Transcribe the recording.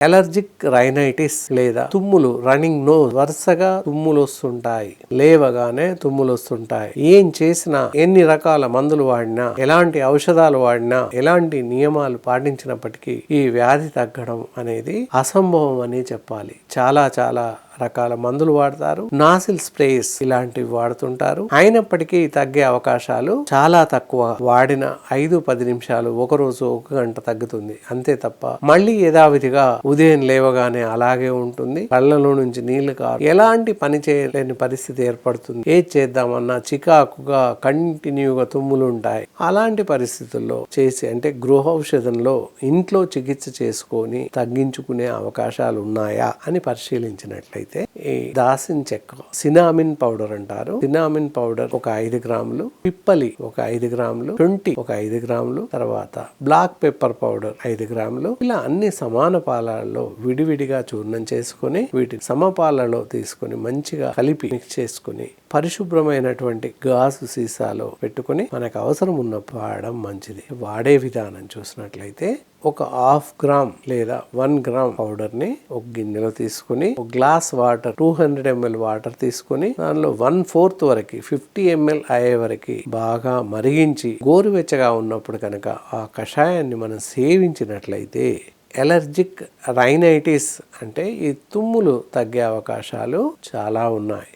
Allergic rhinitis లేదా తుమ్ములు running nose వరుసగా తుమ్ములు వస్తుంటాయి లేవగానే తుమ్ములు వస్తుంటాయి ఏం చేసినా ఎన్ని రకాల మందులు వాడినా ఎలాంటి ఔషధాలు వాడినా ఎలాంటి నియమాలు పాటించినప్పటికీ ఈ వ్యాధి తగ్గడం అనేది అసంభవం అని చెప్పాలి. చాలా చాలా రకాల మందులు వాడతారు. నాసిల్ స్ప్రేస్ ఇలాంటివి వాడుతుంటారు. అయినప్పటికీ తగ్గే అవకాశాలు చాలా తక్కువ. వాడిన ఐదు పది నిమిషాలు ఒక రోజు ఒక గంట తగ్గుతుంది. అంతే తప్ప మళ్ళీ యథావిధిగా ఉదయం లేవగానే అలాగే ఉంటుంది. కళ్ళలో నుంచి నీళ్ళు కారు. ఎలాంటి పని చేయలేని పరిస్థితి ఏర్పడుతుంది. ఏది చేద్దామన్నా చికాకుగా కంటిన్యూగా తుమ్ములు ఉంటాయి. అలాంటి పరిస్థితుల్లో చేసి అంటే గృహ ఔషధంలో ఇంట్లో చికిత్స చేసుకొని తగ్గించుకునే అవకాశాలు ఉన్నాయా అని పరిశీలించినట్లయితే ఈ దాసిన చెక్క సినామిన్ పౌడర్ అంటారు. సినామిన్ పౌడర్ ఒక ఐదు గ్రాములు పిప్పలి ఒక ఐదు గ్రాములు ట్వంటీ ఒక ఐదు గ్రాములు తర్వాత బ్లాక్ పెప్పర్ పౌడర్ ఐదు గ్రాములు. ఇలా అన్ని సమాన పాలలో విడివిడిగా చూర్ణం చేసుకొని వీటిని సమపాలలో తీసుకొని మంచిగా కలిపి మిక్స్ చేసుకొని పరిశుభ్రమైనటువంటి గాజు సీసాలో పెట్టుకొని మనకు అవసరం ఉన్నప్పుడు వాడడం మంచిది. వాడే విధానం చూసినట్లయితే ఒక హాఫ్ గ్రామ్ లేదా వన్ గ్రామ్ పౌడర్ని ఒక గిన్నెలో తీసుకుని ఒక glass water two hundred ml water తీసుకుని దానిలో వన్ ఫోర్త్ వరకు ఫిఫ్టీ ఎంఎల్ అయ్యే వరకు బాగా మరిగించి గోరువెచ్చగా ఉన్నప్పుడు కనుక ఆ కషాయాన్ని మనం సేవించినట్లయితే ఎలర్జిక్ రైనైటిస్ అంటే ఈ తుమ్ములు తగ్గే అవకాశాలు చాలా ఉన్నాయి.